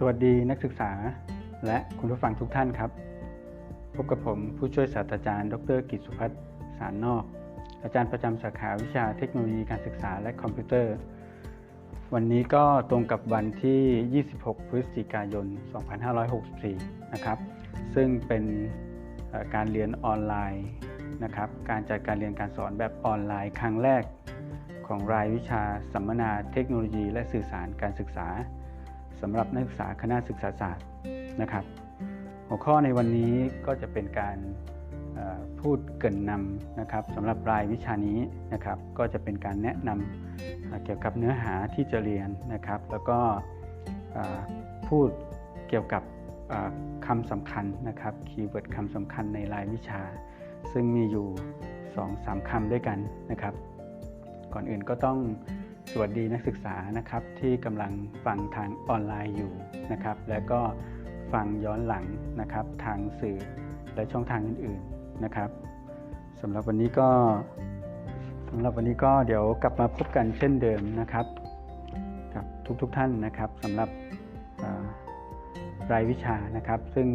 สวัสดีนักศึกษาและคุณผู้ฟังทุกท่านครับ พบกับผมผู้ช่วยศาสตราจารย์ ดรกิตสุพัฒน์สารนอก อาจารย์ประจำสาขาวิชาเทคโนโลยีการศึกษาและคอมพิวเตอร์ วันนี้ก็ตรงกับวันที่ 26 พฤศจิกายน 2564 นะครับ ซึ่งเป็นการเรียนออนไลน์นะครับ การจัดการเรียนการสอนแบบออนไลน์ครั้งแรกของรายวิชาสัมมนาเทคโนโลยี และสื่อสารการศึกษา สำหรับนักศึกษาคณะศึกษาศาสตร์นะครับ หัวข้อในวันนี้ก็จะเป็นการพูดเกินนำนะครับสำหรับรายวิชานี้นะครับ ก็จะเป็นการแนะนำเกี่ยวกับเนื้อหาที่จะเรียนนะครับ แล้วก็พูดเกี่ยวกับคำสำคัญนะครับคีย์เวิร์ดคำสำคัญในรายวิชา ซึ่งมีอยู่ 2-3คำด้วยกันนะครับ ก่อนอื่นก็ต้อง สวัสดีนักศึกษานะครับที่กำลังฟังทางออนไลน์อยู่นะครับและก็ฟังย้อนหลังนะครับทางสื่อและช่องทางอื่นๆนะครับสำหรับวันนี้ก็สำหรับวันนี้ก็เดี๋ยวกลับมาพบกันเช่นเดิมนะครับกับทุกๆทท่านนะครับสำหรับรายวิชานะครับ ซึ่ง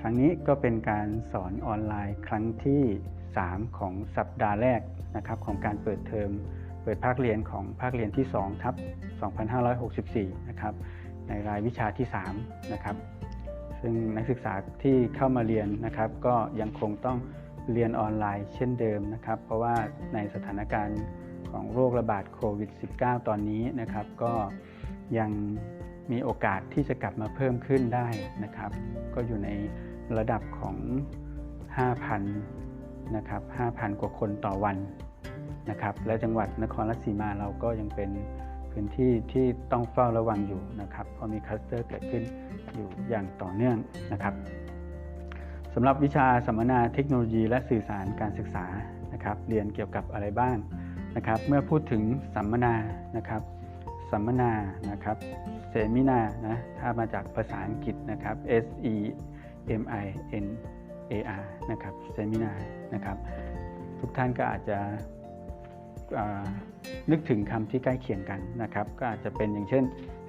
ครั้งนี้ก็เป็นการสอนออนไลน์ครั้งที่ 3 ของสัปดาห์แรกนะครับของการเปิดเทอม ปิดภาคเรียนของภาคเรียนที่2ทับ2564 นะครับ ในรายวิชาที่3นะครับ ซึ่งนักศึกษาที่เข้ามาเรียนนะครับ ก็ยังคงต้องเรียนออนไลน์เช่นเดิมนะครับ เพราะว่าในสถานการณ์ของโรคระบาดโควิด -19 ตอนนี้นะครับ ก็ยังมีโอกาสที่จะกลับมาเพิ่มขึ้นได้นะครับ ก็อยู่ในระดับของ 5,000 นะครับ 5,000 กว่าคนต่อวัน นะครับ และจังหวัดนครราชสีมาเราก็ยังเป็นพื้นที่ที่ต้องเฝ้าระวังอยู่นะครับเพราะมีคลัสเตอร์เกิดขึ้นอยู่อย่างต่อเนื่องนะครับสำหรับวิชาสัมมนาเทคโนโลยี และสื่อสารการศึกษานะครับ เรียนเกี่ยวกับอะไรบ้างนะครับ เมื่อพูดถึงสัมมนานะครับ สัมมนานะครับเซมินานะถ้ามาจากภาษาอังกฤษนะครับ S E M I N A R นะครับเซมินานะครับ ทุกท่านก็อาจจะ นึกถึงคำที่ใกล้เคียงกันนะครับ ก็อาจจะเป็นอย่างเช่น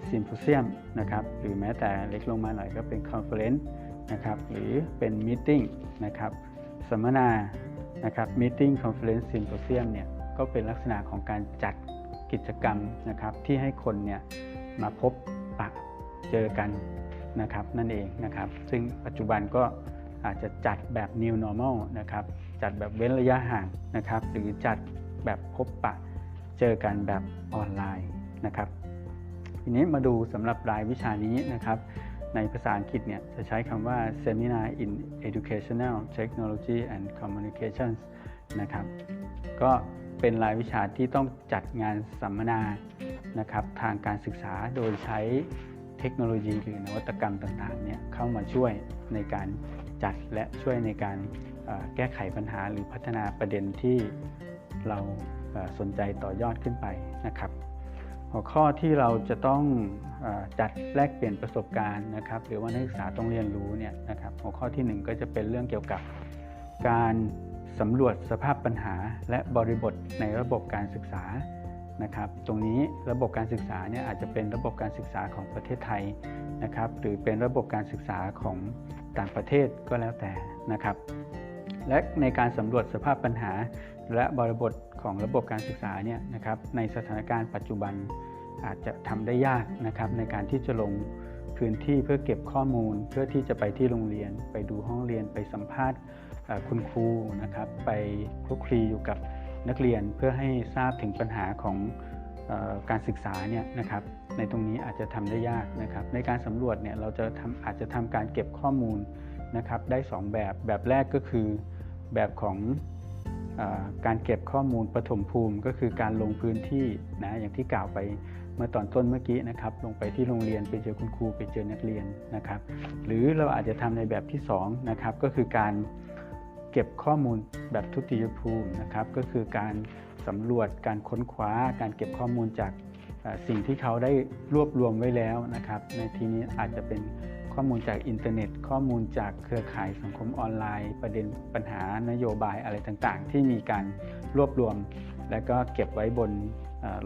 ซิมโพเซียมนะครับหรือแม้แต่เล็กลงมาหน่อยก็เป็นคอนเฟอเรนซ์นะครับหรือเป็นมีติ้งนะครับสัมมนานะครับมีติ้งคอนเฟอเรนซ์ซิมโพเซียมเนี่ยก็เป็นลักษณะของการจัดกิจกรรมนะครับที่ให้คนเนี่ยมาพบปะเจอกันนะครับนั่นเองนะครับซึ่งปัจจุบันก็อาจจะจัดแบบ new normal นะครับจัดแบบเว้นระยะห่างนะครับหรือจัด แบบพบปะเจอกันแบบออนไลน์นะครับ ทีนี้มาดูสำหรับรายวิชานี้นะครับ ในภาษาอังกฤษเนี่ยจะใช้คำว่า Seminar in Educational Technology and Communications นะครับ ก็เป็นรายวิชาที่ต้องจัดงานสัมมนานะครับ ทางการศึกษาโดยใช้เทคโนโลยีหรือนวัตกรรมต่างๆเนี่ยเข้ามาช่วยในการจัดและช่วยในการแก้ไขปัญหาหรือพัฒนาประเด็นที่ เราสนใจต่อยอดขึ้นไปนะครับ หัวข้อที่เราจะต้องจัดแลกเปลี่ยนประสบการณ์นะครับ หรือว่านักศึกษาต้องเรียนรู้เนี่ยนะครับหัวข้อที่ 1 ก็จะเป็นเรื่องเกี่ยวกับการสำรวจสภาพปัญหาและบริบทในระบบการศึกษานะครับ ตรงนี้ระบบการศึกษาเนี่ยอาจจะเป็นระบบการศึกษาของประเทศไทยนะครับ หรือเป็นระบบการศึกษาของต่างประเทศก็แล้วแต่นะครับ และในการสำรวจสภาพปัญหา และบริบทของระบบการศึกษาเนี่ยนะครับในสถานการณ์ปัจจุบันอาจจะทำได้ยากนะครับในการที่จะลงพื้นที่เพื่อเก็บข้อมูล เพื่อที่จะไปที่โรงเรียน ไปดูห้องเรียนไปสัมภาษณ์คุณครูนะครับ ไปคลุกคลีอยู่กับนักเรียนเพื่อให้ทราบถึงปัญหาของการศึกษาเนี่ยนะครับในตรงนี้อาจจะทำได้ยากนะครับ ในการสำรวจเนี่ยเราจะทำอาจจะทำการเก็บข้อมูลนะครับได้ 2 แบบแบบแรกก็คือ แบบของการเก็บข้อมูลปฐมภูมิ ก็คือการลงพื้นที่นะอย่างที่กล่าวไปเมื่อตอนต้นเมื่อกี้นะครับลงไปที่โรงเรียนไปเจอคุณครูไปเจอนักเรียนนะครับ หรือเราอาจจะทำในแบบที่2นะครับก็คือการเก็บข้อมูลแบบทุติยภูมินะครับ ก็คือการสำรวจการค้นคว้า การเก็บข้อมูลจากสิ่งที่เขาได้รวบรวมไว้แล้วนะครับ ในที่นี้อาจจะเป็น ข้อมูลจากอินเทอร์เน็ต ข้อมูลจากเครือข่ายสังคมออนไลน์ ประเด็นปัญหานโยบายอะไรต่างๆ ที่มีการรวบรวม และก็เก็บไว้บน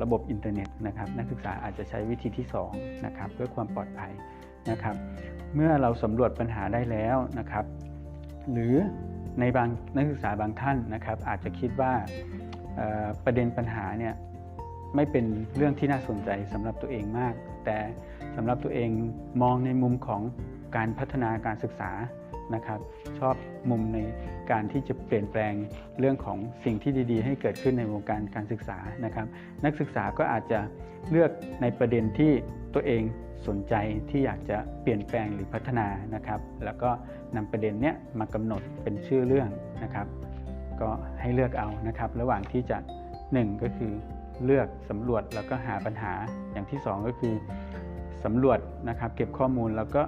ระบบอินเทอร์เน็ตนะครับนักศึกษาอาจจะใช้วิธีที่2นะครับเพื่อความปลอดภัยนะครับเมื่อเราสำรวจปัญหาได้แล้วนะครับหรือในบางนักศึกษาบางท่านนะครับอาจจะคิดว่าประเด็นปัญหาเนี่ยไม่เป็นเรื่องที่น่าสนใจสำหรับตัวเองมาก แต่ สำหรับตัวเองมองในมุมของการพัฒนาการศึกษานะครับ ชอบมุมในการที่จะเปลี่ยนแปลงเรื่องของสิ่งที่ดี ๆ ให้เกิดขึ้นในวงการการศึกษานะครับ นักศึกษาก็อาจจะเลือกในประเด็นที่ตัวเองสนใจที่อยากจะเปลี่ยนแปลงหรือพัฒนานะครับ แล้วก็นำประเด็นเนี้ยมากำหนดเป็นชื่อเรื่องนะครับ ก็ให้เลือกเอานะครับ ระหว่างที่จะ 1 ก็คือเลือกสำรวจแล้วก็หาปัญหาอย่างที่ 2 ก็คือ สำรวจนะครับ เก็บข้อมูลแล้วก็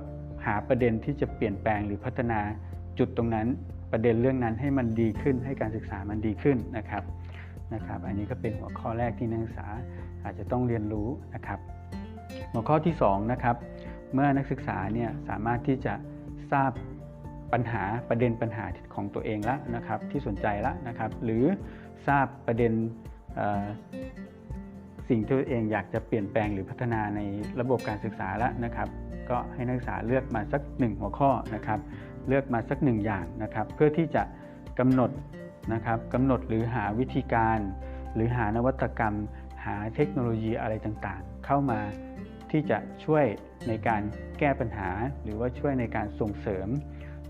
หาประเด็นที่จะเปลี่ยนแปลงหรือพัฒนาจุดตรงนั้นประเด็นเรื่องนั้นให้มันดีขึ้นให้การศึกษามันดีขึ้นนะครับนะครับ อันนี้ก็เป็นหัวข้อแรกที่นักศึกษาอาจจะต้องเรียนรู้นะครับ หัวข้อที่2นะครับเมื่อนักศึกษาเนี่ยสามารถที่จะทราบปัญหาประเด็นปัญหาของตัวเองแล้วนะครับ ที่สนใจแล้วนะครับ หรือทราบประเด็น สิ่งที่ตัวเองอยากจะเปลี่ยนแปลงหรือพัฒนาในระบบการศึกษาแล้วนะครับ ก็ให้นักศึกษาเลือกมาสักหนึ่งหัวข้อนะครับ เลือกมาสักหนึ่งอย่างนะครับ เพื่อที่จะกำหนดนะครับกำหนดหรือหาวิธีการ หรือหานวัตกรรม หาเทคโนโลยีอะไรต่างๆ เข้ามาที่จะช่วยในการแก้ปัญหา หรือว่าช่วยในการส่งเสริม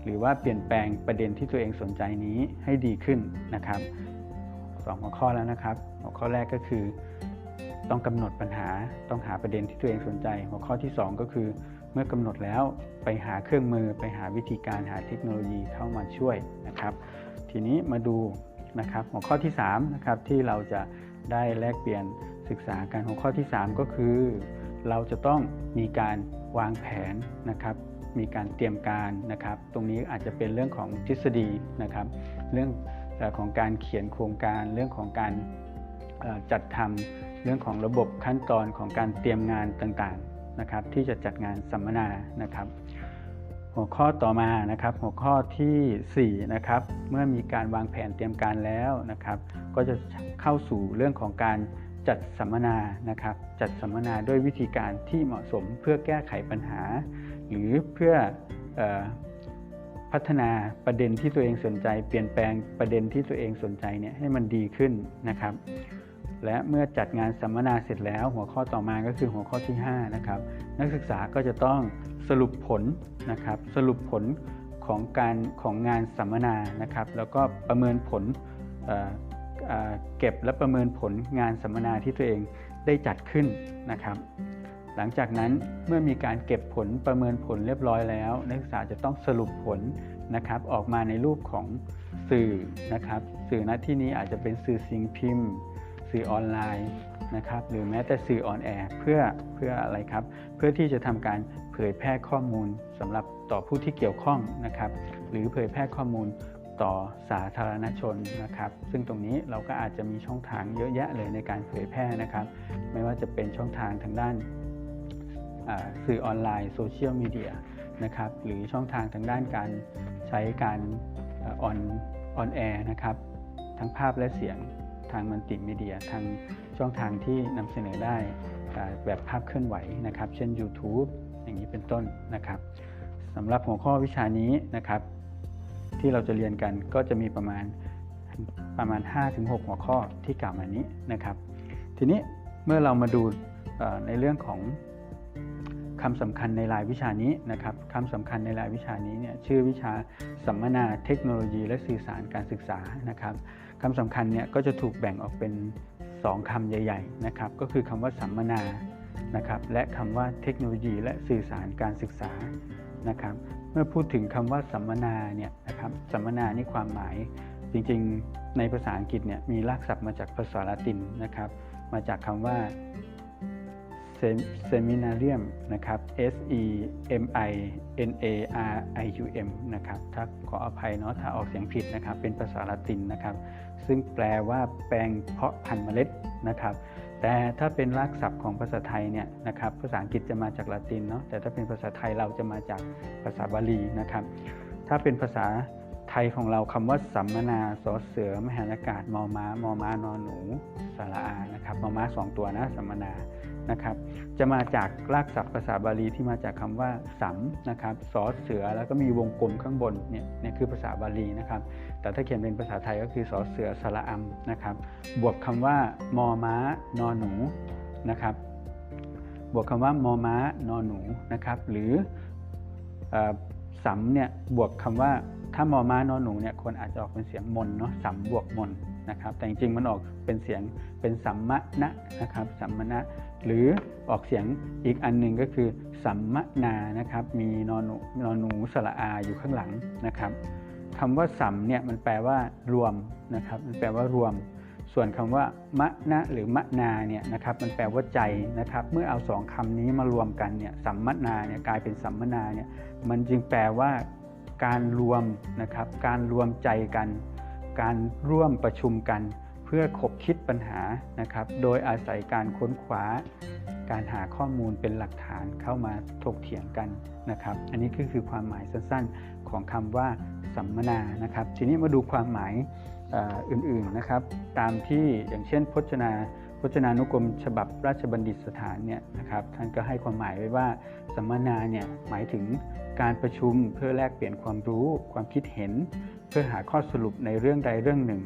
หรือว่าเปลี่ยนแปลงประเด็นที่ตัวเองสนใจนี้ให้ดีขึ้นนะครับสองหัวข้อแล้วนะครับ หัวข้อแรกก็คือ ต้องกำหนดปัญหาต้องหาประเด็นที่ตัวเองสนใจ หัวข้อที่ 2 ก็คือ เมื่อกำหนดแล้วไปหาเครื่องมือไปหาวิธีการหาเทคโนโลยีเข้ามาช่วยนะครับ ทีนี้มาดูนะครับหัวข้อที่3นะครับที่เราจะได้แลกเปลี่ยนศึกษากันหัวข้อที่ 3 ก็คือ เราจะต้องมีการวางแผนนะครับ มีการเตรียมการนะครับ ตรงนี้อาจจะเป็นเรื่องของทฤษฎีนะครับ เรื่องของการเขียนโครงการเรื่องของการจัดทำ เรื่องของระบบขั้นตอนของการเตรียมงานต่างๆนะครับ ที่จะจัดงานสัมมนานะครับ หัวข้อต่อมานะครับ หัวข้อทีสี่4นะครับเมื่อมีการวางแผนเตรียมการแล้วนะครับ ก็จะเข้าสู่เรื่องของการจัดสัมมนานะครับ จัดสัมมนาด้วยวิธีการที่เหมาะสมเพื่อแก้ไขปัญหา หรือเพื่ออพัฒนาประเด็นที่ตัวเองสนใจ เปลี่ยนแปลงประเด็นที่ตัวเองสนใจเนี่ยให้มันดีขึ้นนะครับ และเมื่อจัดงานสัมมนาเสร็จแล้ว หัวข้อต่อมาก็คือหัวข้อที่5นะครับนักศึกษาก็จะต้องสรุปผลนะครับสรุปผลของการของงานสัมมนานะครับ แล้วก็ประเมินผลเเเก็บและประเมินผลงานสัมมนาที่ตัวเองได้จัดขึ้นนะครับ หลังจากนั้นเมื่อมีการเก็บผลประเมินผลเรียบร้อยแล้ว นักศึกษาจะต้องสรุปผลนะครับออกมาในรูปของสื่อนะครับ สื่อณที่นี้อาจจะเป็นสื่อสิ่งพิมพ์ สื่อออนไลน์นะครับหรือแม้แต่สื่อออนแอร์เพื่อเพื่ออะไรครับ เพื่อที่จะทำการเผยแพร่ข้อมูลสำหรับต่อผู้ที่เกี่ยวข้องนะครับ หรือเผยแพร่ข้อมูลต่อสาธารณชนนะครับ ซึ่งตรงนี้เราก็อาจจะมีช่องทางเยอะแยะเลยในการเผยแพร่นะครับ ไม่ว่าจะเป็นช่องทางทางด้านสื่อออนไลน์โซเชียลมีเดียนะครับหรือช่องทางทางด้านการใช้การออนออนแอร์นะครับ ทั้งภาพและเสียง ทางมัลติมีเดียทางช่องทางที่นำเสนอได้แบบภาพเคลื่อนไหวนะครับ เช่น YouTube อย่างนี้เป็นต้นนะครับสำหรับหัวข้อวิชานี้นะครับ ที่เราจะเรียนกันก็จะมีประมาณประมาณ 5-6 หัวข้อที่กล่าวมานี้นะครับ ทีนี้เมื่อเรามาดูในเรื่องของคำสำคัญในรายวิชานี้นะครับคำสำคัญในรายวิชานี้เนี่ยชื่อวิชาสัมมนาเทคโนโลยี และสื่อสารการศึกษานะครับ คำสำคัญเนี่ยก็จะถูกแบ่งออกเป็น 2คำใหญ่ ๆ นะครับ ก็คือคำว่าสัมมนานะครับและคำว่าเทคโนโลยีและสื่อสารการศึกษานะครับ เมื่อพูดถึงคำว่าสัมมนาเนี่ยนะครับสัมมนานี่ความหมายจริงๆในภาษาอังกฤษเนี่ยมีรากศัพท์มาจากภาษาละตินนะครับ มาจากคำว่า seminarium นะครับ S E M I N A R I U M นะครับ ถ้าขออภัยเนาะถ้าออกเสียงผิดนะครับ เป็นภาษาละตินนะครับ ซึ่งแปลว่าแปลงเพาะพันธุ์เมล็ดนะครับ แต่ถ้าเป็นรากศัพท์ของภาษาไทยเนี่ยนะครับภาษาอังกฤษจะมาจากละตินเนาะแต่ถ้าเป็นภาษาไทยเราจะมาจากภาษาบาลีนะครับ ถ้าเป็นภาษาไทยของเราคำว่าสัมมนาสอเสือมหานากาศมอม้ามอม้านอนหนูสาระอานะครับมอม้าสองตัวนะสัมมนา นะครับจะมาจากรากศัพท์ภาษาบาลีที่มาจากคำว่าสัมนะครับสอเสือแล้วก็มีวงกลมข้างบนเนี่ยนี่คือภาษาบาลีนะครับแต่ถ้าเขียนเป็นภาษาไทยก็คือสอเสือสระอัมนะครับบวกคำว่ามอม้านอนหนูนะครับบวกคำว่ามอม้านอนหนูนะครับหรืออสัมเนี่ยบวกคำว่าถ้ามอม้านอนหนูเนี่ยคนอาจจะออกเป็นเสียงมนเนาะสัมบวกมน นะครับ แต่จริงๆมันออกเป็นเสียงเป็นสัมมะนะนะครับ สัมมณะหรือออกเสียงอีกอันหนึ่งก็คือ สัมมนานะครับ มีนอนหนูนอนหนูสระอาอยู่ข้างหลังนะครับคำว่าสัมเนี่ยมันแปลว่ารวมนะครับ มันแปลว่ารวม ส่วนคำว่ามะนะหรือมะนาเนี่ยนะครับ มันแปลว่าใจนะครับ เมื่อเอาสองคำนี้มารวมกันเนี่ยสัมมนาเนี่ยกลายเป็นสัมมนาเนี่ยมันจึงแปลว่าการรวมนะครับ การรวมใจกัน การร่วมประชุมกัน เพื่อขบคิดปัญหานะครับ โดยอาศัยการค้นคว้า การหาข้อมูลเป็นหลักฐานเข้ามาถกเถียงกันนะครับ อันนี้ก็คือความหมายสั้นๆของคำว่าสัมมนานะครับ ทีนี้มาดูความหมายอื่นๆนะครับ ตามที่อย่างเช่นพจนาพจนานุกรมฉบับราชบัณฑิตสถานเนี่ยนะครับท่านก็ให้ความหมายไว้ว่าสัมมนาเนี่ยหมายถึงการประชุมเพื่อแลกเปลี่ยนความรู้ ความคิดเห็น เพื่อหาข้อสรุปในเรื่องใดเรื่องหนึ่ง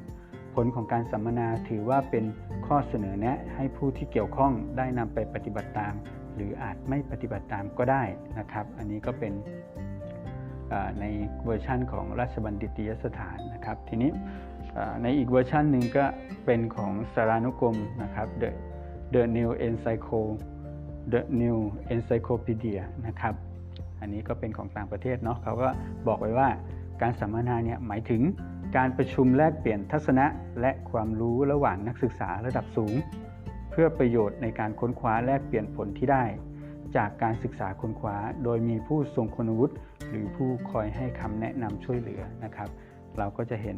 ผลของการสัมมนาถือว่าเป็นข้อเสนอแนะให้ผู้ที่เกี่ยวข้องได้นำไปปฏิบัติตาม หรืออาจไม่ปฏิบัติตามก็ได้นะครับ อันนี้ก็เป็นในเวอร์ชั่นของราชบัณฑิตยสถานนะครับ ทีนี้ในอีกเวอร์ชันหนึ่งก็เป็นของสารานุกรมนะครับ The The New Encyclo The New Encyclopedia นะครับ อันนี้ก็เป็นของต่างประเทศเนาะเขาก็บอกไว้ว่า การสัมมนาเนี่ยหมายถึงการประชุมแลกเปลี่ยนทัศนะและความรู้ระหว่างนักศึกษาระดับสูง เพื่อประโยชน์ในการค้นคว้าแลกเปลี่ยนผลที่ได้ จากการศึกษาค้นคว้า โดยมีผู้ทรงคุณวุฒิหรือผู้คอยให้คำแนะนำช่วยเหลือนะครับ เราก็จะเห็น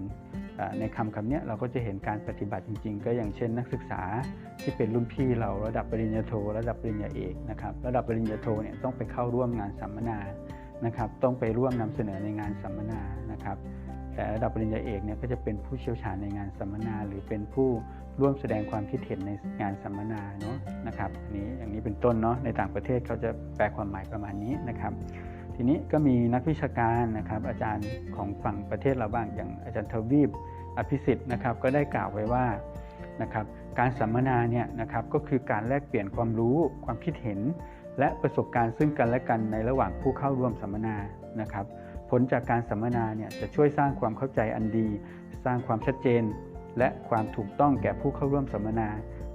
ในคำคำนี้เราก็จะเห็นการปฏิบัติจริง ๆ ก็อย่างเช่น นักศึกษาที่เป็นรุ่นพี่เราระดับปริญญาโท ระดับปริญญาเอกนะครับระดับปริญญาโทเนี่ยต้องไปเข้าร่วมงานสัมมนา นะครับต้องไปร่วมนำเสนอในงานสัมมนานะครับ แต่ระดับปริญญาเอกเนี่ยก็จะเป็นผู้เชี่ยวชาญในงานสัมมนา หรือเป็นผู้ร่วมแสดงความคิดเห็นในงานสัมมนาเนาะนะครับอันนี้อย่างนี้เป็นต้นเนาะในต่างประเทศเขาจะแปลความหมายประมาณนี้นะครับ ทีนี้ก็มีนักวิชาการนะครับ อาจารย์ของฝั่งประเทศเราบ้างอย่างอาจารย์ทวีปอภิสิทธิ์นะครับก็ได้กล่าวไว้ว่านะครับการสัมมนาเนี่ยนะครับก็คือการแลกเปลี่ยนความรู้ความคิดเห็น และประสบการณ์ซึ่งกันและกันในระหว่างผู้เข้าร่วมสัมมนานะครับ ผลจากการสัมมนาเนี่ยจะช่วยสร้างความเข้าใจอันดี สร้างความชัดเจน และความถูกต้องแก่ผู้เข้าร่วมสัมมนา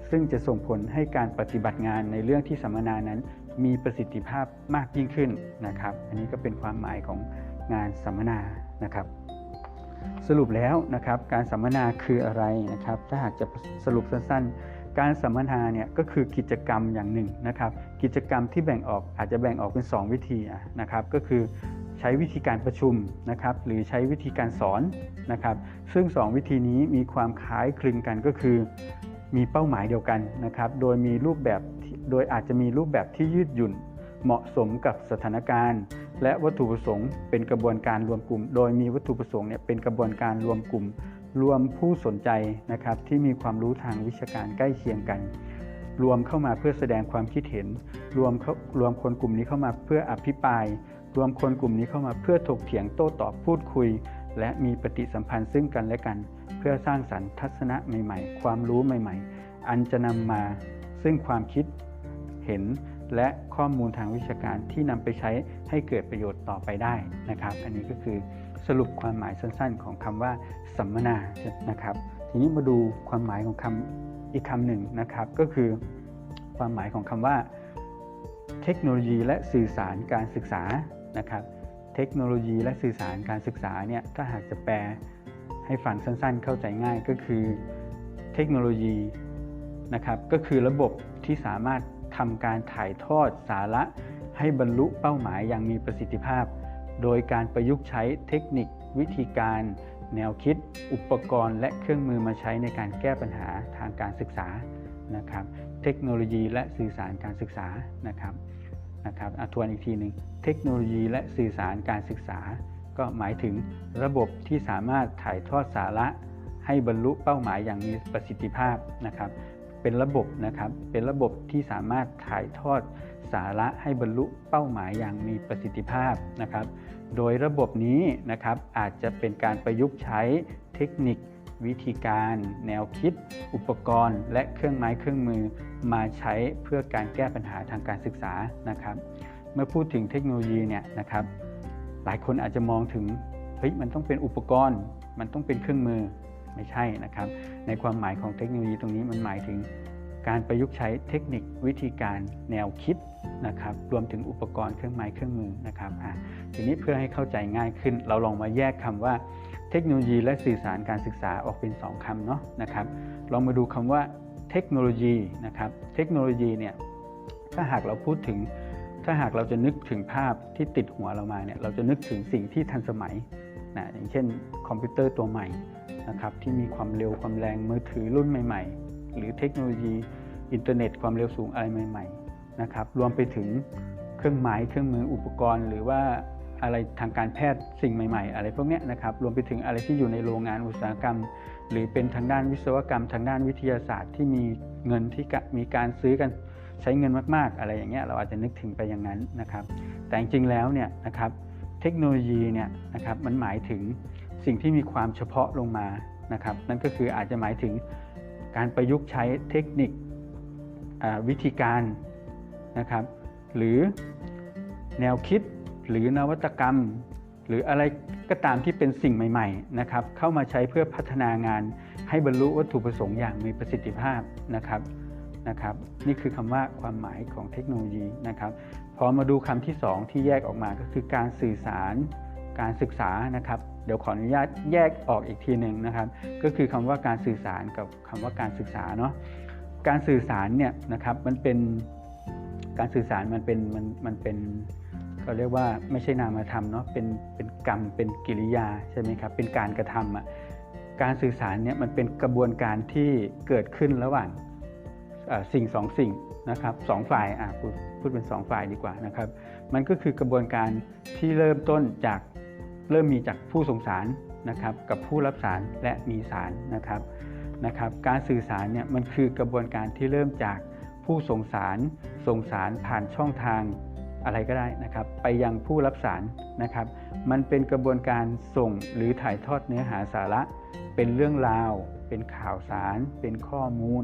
ซึ่งจะส่งผลให้การปฏิบัติงานในเรื่องที่สัมมนานั้น มีประสิทธิภาพมากยิ่งขึ้นนะครับ อันนี้ก็เป็นความหมายของงานสัมมนานะครับ สรุปแล้วนะครับ การสัมมนาคืออะไรนะครับ ถ้าหากจะสรุปสั้นๆ การสัมมนาเนี่ยก็คือกิจกรรมอย่างหนึ่งนะครับ กิจกรรมที่แบ่งออกอาจจะแบ่งออกเป็น 2 วิธีนะครับ ก็คือใช้วิธีการประชุมนะครับ หรือใช้วิธีการสอนนะครับ ซึ่ง 2 วิธีนี้มีความคล้ายคลึงกันก็คือ มีเป้าหมายเดียวกันนะครับ โดยมีรูปแบบโดยอาจจะมีรูปแบบที่ยืดหยุ่นเหมาะสมกับสถานการณ์ และวัตถุประสงค์เป็นกระบวนการรวมกลุ่ม โดยมีวัตถุประสงค์เนี่ยเป็นกระบวนการรวมกลุ่ม รวมผู้สนใจนะครับที่มีความรู้ทางวิชาการใกล้เคียงกัน รวมเข้ามาเพื่อแสดงความคิดเห็น รวมรวมคนกลุ่มนี้เข้ามาเพื่ออภิปราย รวมคนกลุ่มนี้เข้ามาเพื่อถกเถียงโต้ตอบพูดคุย และมีปฏิสัมพันธ์ซึ่งกันและกัน เพื่อสร้างสรรค์ทัศนะใหม่ ๆ ความรู้ใหม่ ๆ อันจะนำมาซึ่งความคิดเห็นและข้อมูลทางวิชาการที่นำไปใช้ให้เกิดประโยชน์ต่อไปได้นะครับ อันนี้ก็คือ สรุปความหมายสั้นๆ ของคำว่าสัมมนานะครับ ทีนี้มาดูความหมายของคำอีกคำหนึ่งนะครับ ก็คือความหมายของคำว่า เทคโนโลยีและสื่อสารการศึกษานะครับ เทคโนโลยีและสื่อสารการศึกษาเนี่ยถ้าหากจะแปลให้ฟังสั้นๆ เข้าใจง่ายก็คือเทคโนโลยีนะครับก็คือระบบที่สามารถทำการถ่ายทอดสาระให้บรรลุเป้าหมายอย่างมีประสิทธิภาพ โดยการประยุกต์ใช้เทคนิค วิธีการ แนวคิด อุปกรณ์ และเครื่องมือมาใช้ในการแก้ปัญหาทางการศึกษานะครับ เทคโนโลยีและสื่อสารการศึกษานะครับนะครับอทวนอีกทีหนึ่งเทคโนโลยีและสื่อสารการศึกษา ก็หมายถึงระบบที่สามารถถ่ายทอดสาระ ให้บรรลุเป้าหมายอย่างมีประสิทธิภาพนะครับ เป็นระบบนะครับ เป็นระบบที่สามารถถ่ายทอดสาระให้บรรลุเป้าหมายอย่างมีประสิทธิภาพนะครับ โดยระบบนี้นะครับอาจจะเป็นการประยุกต์ใช้เทคนิค วิธีการ แนวคิด อุปกรณ์ และเครื่องไม้เครื่องมือมาใช้เพื่อการแก้ปัญหาทางการศึกษานะครับ เมื่อพูดถึงเทคโนโลยีเนี่ยนะครับ หลายคนอาจจะมองถึงเฮ้ยมันต้องเป็นอุปกรณ์ มันต้องเป็นเครื่องมือ ไม่ใช่นะครับ ในความหมายของเทคโนโลยีตรงนี้มันหมายถึงการประยุกต์ใช้เทคนิควิธีการแนวคิดนะครับ รวมถึงอุปกรณ์เครื่องไม้เครื่องมือนะครับอะทีนี้เพื่อให้เข้าใจง่ายขึ้น เราลองมาแยกคำว่าเทคโนโลยีและสื่อสารการศึกษาออกเป็น 2คำเนาะนะครับ ลองมาดูคำว่าเทคโนโลยีนะครับ เทคโนโลยีเนี่ย ถ้าหากเราพูดถึง ถ้าหากเราจะนึกถึงภาพที่ติดหัวเรามาเนี่ย เราจะนึกถึงสิ่งที่ทันสมัย นะอย่างเช่นคอมพิวเตอร์ตัวใหม่นะครับที่มีความเร็วความแรงมือถือรุ่นใหม่ ๆ หรือเทคโนโลยีอินเทอร์เน็ตความเร็วสูงอะไรใหม่ๆนะครับรวมไปถึงเครื่องไม้เครื่องมืออุปกรณ์ หรือว่าอะไรทางการแพทย์สิ่งใหม่ ๆ อะไรพวกนี้นะครับรวมไปถึงอะไรที่อยู่ในโรงงานอุตสาหกรรม หรือเป็นทางด้านวิศวกรรม ทางด้านวิทยาศาสตร์ที่มีเงินที่มีการซื้อกันใช้เงินมาก ๆ อะไรอย่างเงี้ยเราอาจจะนึกถึงไปอย่างนั้นนะครับ แต่จริงๆแล้วเนี่ยนะครับ เทคโนโลยีเนี่ยนะครับมันหมายถึงสิ่งที่มีความเฉพาะลงมานะครับ นั่นก็คืออาจจะหมายถึงการประยุกต์ใช้เทคนิควิธีการนะครับ หรือแนวคิดหรือนวัตกรรม หรืออะไรก็ตามที่เป็นสิ่งใหม่ๆนะครับ เข้ามาใช้เพื่อพัฒนางานให้บรรลุวัตถุประสงค์อย่างมีประสิทธิภาพนะครับ นะครับนี่คือคำว่าความหมายของเทคโนโลยีนะครับพอมาดูคำที่ 2 ที่แยกออกมาก็คือการสื่อสารการศึกษานะครับเดี๋ยวขออนุญาตแยกออกอีกทีหนึ่งนะครับ ก็คือคำว่าการสื่อสารกับคำว่าการศึกษาเนาะการสื่อสารเนี่ยนะครับมันเป็นการสื่อสารมันเป็นมันมันเป็นเขาเรียกว่าไม่ใช่นามธรรมเนาะเป็นเป็นกรรมเป็นกิริยาใช่ไหมครับเป็นการกระทำอะการสื่อสารเนี่ยมันเป็นกระบวนการที่เกิดขึ้นระหว่าง สิ่งสองสิ่งนะครับสองฝ่ายอะพูดพูดเป็นสองฝ่ายดีกว่านะครับ มันก็คือกระบวนการที่เริ่มต้นจากเริ่มมีจากผู้ส่งสารนะครับ กับผู้รับสารและมีสารนะครับนะครับ การสื่อสารเนี่ยมันคือกระบวนการที่เริ่มจากผู้ส่งสารส่งสารผ่านช่องทางอะไรก็ได้นะครับ ไปยังผู้รับสารนะครับ มันเป็นกระบวนการส่งหรือถ่ายทอดเนื้อหาสาระ เป็นเรื่องราว เป็นข่าวสาร เป็นข้อมูล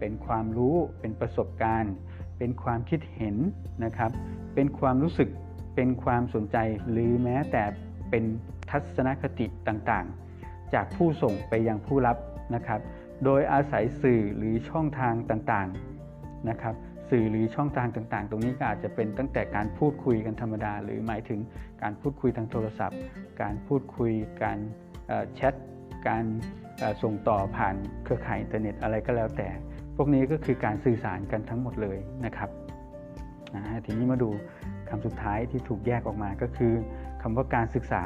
เป็นความรู้ เป็นประสบการณ์ เป็นความคิดเห็นนะครับ เป็นความรู้สึก เป็นความสนใจ หรือแม้แต่เป็นทัศนคติต่างๆ จากผู้ส่งไปยังผู้รับนะครับ โดยอาศัยสื่อหรือช่องทางต่างๆนะครับ สื่อหรือช่องทางต่างๆ ตรงนี้ก็อาจจะเป็นตั้งแต่การพูดคุยกันธรรมดา หรือหมายถึงการพูดคุยทางโทรศัพท์ การพูดคุย การแชท การส่งต่อผ่านเครือข่ายอินเทอร์เน็ตอะไรก็แล้วแต่ วกนี้ก็คือการสื่อสารกันทั้งหมดเลยนะครับนะทีนี้มาดูคำสุดท้ายที่ถูกแยกออกมาก็คือคำว่าการศึกษา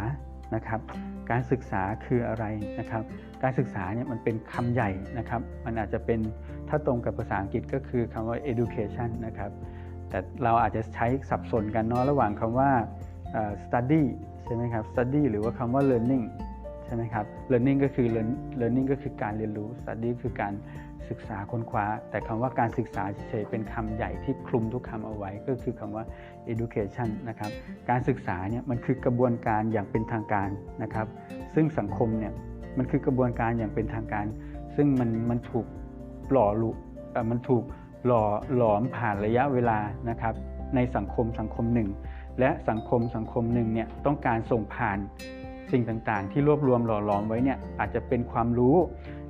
นะครับ การศึกษาคืออะไรนะครับ การศึกษาเนี่ยมันเป็นคำใหญ่นะครับ มันอาจจะเป็นถ้าตรงกับภาษาอังกฤษก็คือคำว่า education นะครับ แต่เราอาจจะใช้สับสนกันเนาะระหว่างคำว่า study ใช่ไหมครับ study หรือว่าคำว่า learning ใช่ไหมครับ learning ก็คือ learning ก็คือการเรียนรู้ study คือการ ศึกษาค้นคว้า แต่คำว่าการศึกษาเฉยเป็นคำใหญ่ที่คลุมทุกคำเอาไว้ ก็คือคำว่า education นะครับ การศึกษาเนี่ยมันคือกระบวนการอย่างเป็นทางการนะครับ ซึ่งสังคมเนี่ยมันคือกระบวนการอย่างเป็นทางการ ซึ่งมันมันถูกหล่อลุมันถูกหล่อหลอมผ่านระยะเวลานะครับ ในสังคมสังคมหนึ่ง และสังคมสังคมหนึ่งเนี่ยต้องการส่งผ่าน สิ่งต่างๆ ที่รวบรวมหล่อหลอมไว้เนี่ยอาจจะเป็นความรู้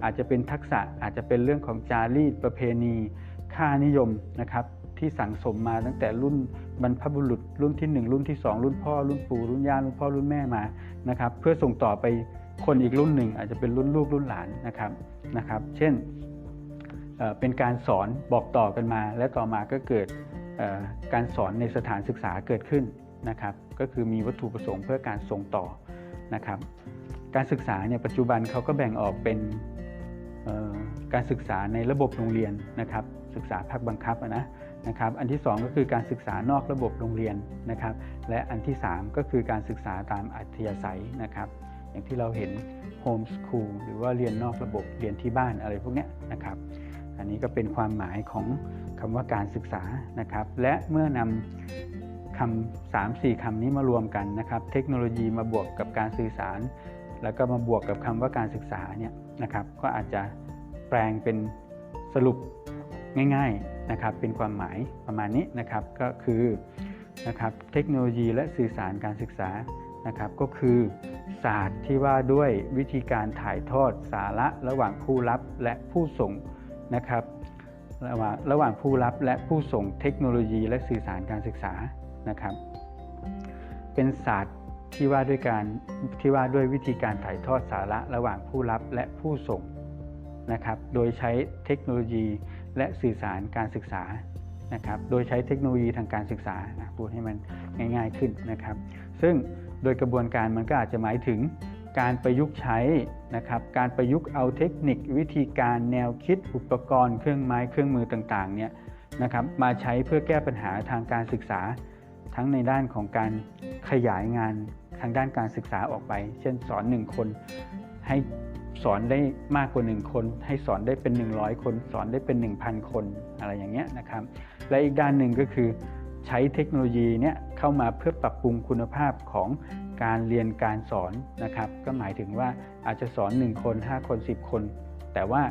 อาจจะเป็นทักษะอาจจะเป็นเรื่องของจารีตประเพณี ค่านิยมนะครับที่สั่งสมมาตั้งแต่รุ่นบรรพบุรุษ รุ่นที่ 1 รุ่นที่ 2 รุ่นพ่อ รุ่นปู่รุ่นย่ารุ่นพ่อรุ่นแม่มานะครับเพื่อส่งต่อไปคนอีกรุ่นหนึ่ง อาจจะเป็นรุ่นลูกรุ่นหลานนะครับนะครับ เช่นเป็นการสอนบอกต่อกันมา และต่อมาก็เกิดการสอนในสถานศึกษาเกิดขึ้นนะครับ ก็คือมีวัตถุประสงค์เพื่อการส่งต่อ นะครับ การศึกษาเนี่ยปัจจุบันเขาก็แบ่งออกเป็นการศึกษาในระบบโรงเรียนนะครับ ศึกษาภาคบังคับนะนะครับ อันที่ 2 ก็คือการศึกษานอกระบบโรงเรียนนะครับ และอันที่ 3 ก็คือการศึกษาตามอัธยาศัยนะครับ อย่างที่เราเห็นโฮมสคูลหรือว่าเรียนนอกระบบเรียนที่บ้านอะไรพวกนี้นะครับ อันนี้ก็เป็นความหมายของคำว่าการศึกษานะครับ และเมื่อนำ คำสามสี่คำนี้มารวมกันนะครับ เทคโนโลยีมาบวกกับการสื่อสาร แล้วก็มาบวกกับคำว่าการศึกษาเนี่ยนะครับก็อาจจะแปลงเป็นสรุปง่ายๆนะครับเป็นความหมายประมาณนี้นะครับก็คือนะครับเทคโนโลยีและสื่อสารการศึกษานะครับก็คือศาสตร์ที่ว่าด้วยวิธีการถ่ายทอดสาระระหว่างผู้รับและผู้ส่งนะครับระหว่างระหว่างผู้รับและผู้ส่งเทคโนโลยีและสื่อสารการศึกษา นะครับ เป็นศาสตร์ที่ว่าด้วยการที่ว่าด้วยวิธีการถ่ายทอดสาระระหว่างผู้รับและผู้ส่งนะครับ โดยใช้เทคโนโลยีและสื่อสารการศึกษานะครับ โดยใช้เทคโนโลยีทางการศึกษาพูดให้มันง่าย ๆขึ้นนะครับ ซึ่งโดยกระบวนการมันก็อาจจะหมายถึงการประยุกต์ใช้นะครับ การประยุกต์เอาเทคนิควิธีการแนวคิดอุปกรณ์เครื่องไม้เครื่องมือต่างๆเนี่ยนะครับมาใช้เพื่อแก้ปัญหาทางการศึกษา ทั้งในด้านของการขยายงานทางด้านการศึกษาออกไป เช่นสอน1คนให้สอนได้มากกว่า1คน ให้สอนได้เป็น 100 คน สอนได้เป็น 1,000 คนอะไรอย่างเงี้ยนะครับ และอีกด้านหนึ่งก็คือ ใช้เทคโนโลยีเนี่ยเข้ามาเพื่อปรับปรุงคุณภาพของการเรียนการสอนนะครับ ก็หมายถึงว่าอาจจะสอน 1 คน 5 คน 10 คน แต่ว่า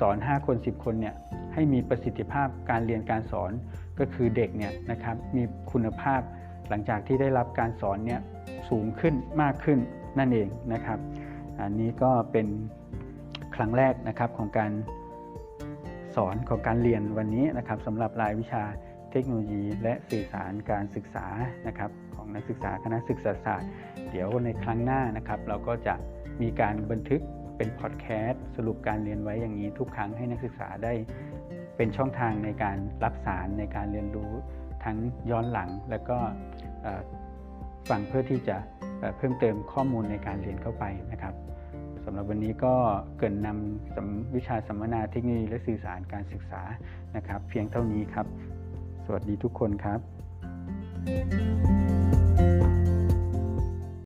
สอน 5 คน 10 คนเนี่ยให้มีประสิทธิภาพการเรียนการสอน ก็คือเด็กเนี่ยนะครับมีคุณภาพหลังจากที่ได้รับการสอนเนี่ยสูงขึ้นมากขึ้นนั่นเองนะครับ อันนี้ก็เป็นครั้งแรกนะครับของการสอนของการเรียนวันนี้นะครับสำหรับรายวิชาเทคโนโลยีและสื่อสารการศึกษานะครับของนักศึกษาคณะศึกษาศาสตร์ เดี๋ยวในครั้งหน้านะครับ เราก็จะมีการบันทึกเป็นพอดแคสต์สรุปการเรียนไว้อย่างนี้ทุกครั้งให้นักศึกษาได้ เป็นช่องทางในการรับสารในการเรียนรู้ทั้งย้อนหลัง และก็ฟังเพื่อที่จะเพิ่มเติมข้อมูลในการเรียนเข้าไปนะครับสำหรับวันนี้ก็เกินนำวิชาสัมมนาเทคโนโลยีและสื่อสารการศึกษานะครับ เพียงเท่านี้ครับ สวัสดีทุกคนครับ thank you